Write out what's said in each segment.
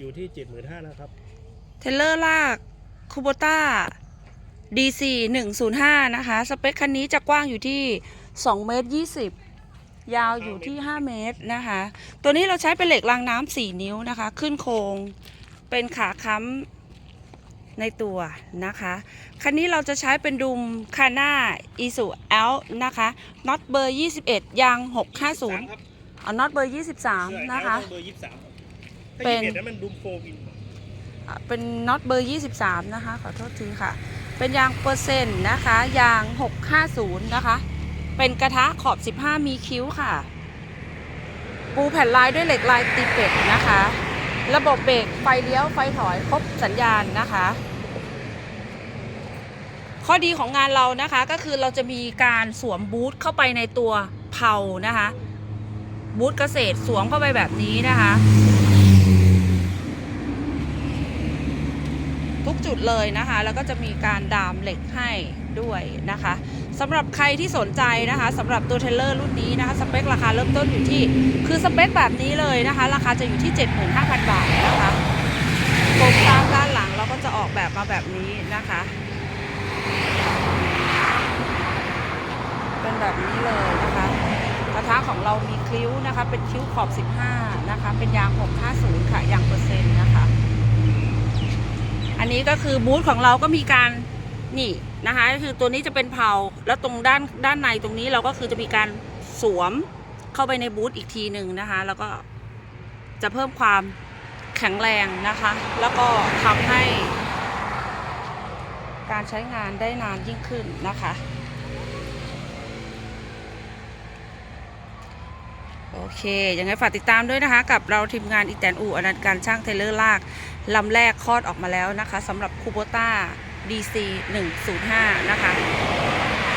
อยู่ที่เจ็ดหมื่นห้านะครับ เทเลอร์ลากคูโบต้าดีซีหนึ่งศูนย์ห้านะคะ สเปคคันนี้จะกว้างอยู่ที่สองเมตรยี่สิบยาวอยู่ที่ห้าเมตรนะคะ ตัวนี้เราใช้เป็นเหล็กรางน้ำสี่นิ้วนะคะ ขึ้นโครงเป็นขาค้ำในตัวนะคะ คันนี้เราจะใช้เป็นดุมคาน่าอีสุเอลนะคะน็อตเบอร์ยี่สิบเอ็ดยางหกห้าศูนย์อ๋อน็อตเบอร์ยี่สิบสามนะคะ ถ้าเป็นนั้นมันดุมโฟวิเป็นน็อตเบอร์ 23 นะคะ ขอโทษทีค่ะ เป็นยางเปอร์เซ็นต์นะคะ ยาง 650 นะคะ เป็นกระทะขอบ 15 มีคิ้วค่ะ ปูแผ่นลายด้วยเหล็กลายตีเป็ดนะคะ ระบบเบรกไฟเลี้ยวไฟถอยครบสัญญาณนะคะ ข้อดีของงานเรานะคะก็คือเราจะมีการสวมบูทเข้าไปในตัวเผานะคะ บูทเกษตรสวมเข้าไปแบบนี้นะคะ จุดเลยนะคะ แล้วก็จะมีการดามเหล็กให้ด้วยนะคะสำหรับใครที่สนใจนะคะสำหรับตัวเทเลอร์รุ่นนี้นะคะสเปคราคาเริ่มต้นอยู่ที่ คือสเปคแบบนี้เลยนะคะ ราคาจะอยู่ที่ 75,000 บาทนะคะโครงสร้างด้านหลังเราก็จะออกแบบมาแบบนี้นะคะ เป็นแบบนี้เลยนะคะกระทะของเรามีคิ้วนะคะ เป็นคิ้วขอบ 15 นะคะ เป็นยาง 650 ค่ะ ยางเปอร์เซ็นต์นะคะ นี้ก็คือบูธของเราก็มีการนี่นะคะก็คือตัวนี้จะเป็นเผาแล้วตรงด้านด้านในตรงนี้เราก็คือจะมีการสวมเข้าไปในบูธอีกทีหนึ่งนะคะ แล้วก็จะเพิ่มความแข็งแรงนะคะ แล้วก็ทำให้ การใช้งานได้นานยิ่งขึ้นนะคะ โอเค ยังไงฝากติดตามด้วยนะคะ กับเราทีมงานอีแตนอูอนันต์การช่างเทเลอร์ลากลำแรกคลอดออกมาแล้วนะคะสำหรับคูโบต้า DC 105 นะคะ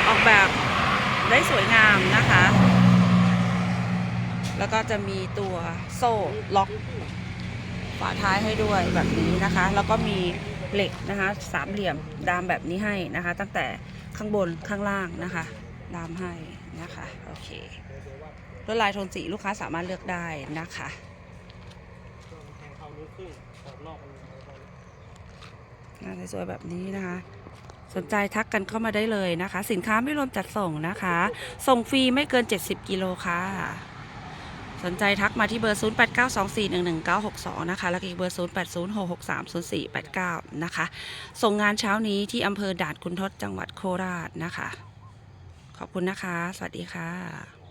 ออกแบบได้สวยงามนะคะ แล้วก็จะมีตัวโซ่ล็อกฝาท้ายให้ด้วยแบบนี้นะคะ แล้วก็มีเหล็กนะคะสามเหลี่ยมดามแบบนี้ให้นะคะ ตั้งแต่ข้างบนข้างล่างนะคะ ดามให้นะคะโอเคลวดลายโทนสีลูกค้าสามารถเลือกได้นะคะงานิ้วครึ่งขอบนอกมันงานสวยแบบนี้นะคะ สนใจทักกันเข้ามาได้เลยนะคะ สินค้าไม่รวมจัดส่งนะคะ ส่งฟรีไม่เกิน 70 กิโลค่ะ สนใจทักมาที่เบอร์ 0892411962 นะคะ แล้วก็อีกเบอร์ 0806630489 นะคะ ส่งงานเช้านี้ที่อำเภอด่านคุณทศจังหวัดโคราชนะคะ ขอบคุณนะคะ สวัสดีค่ะ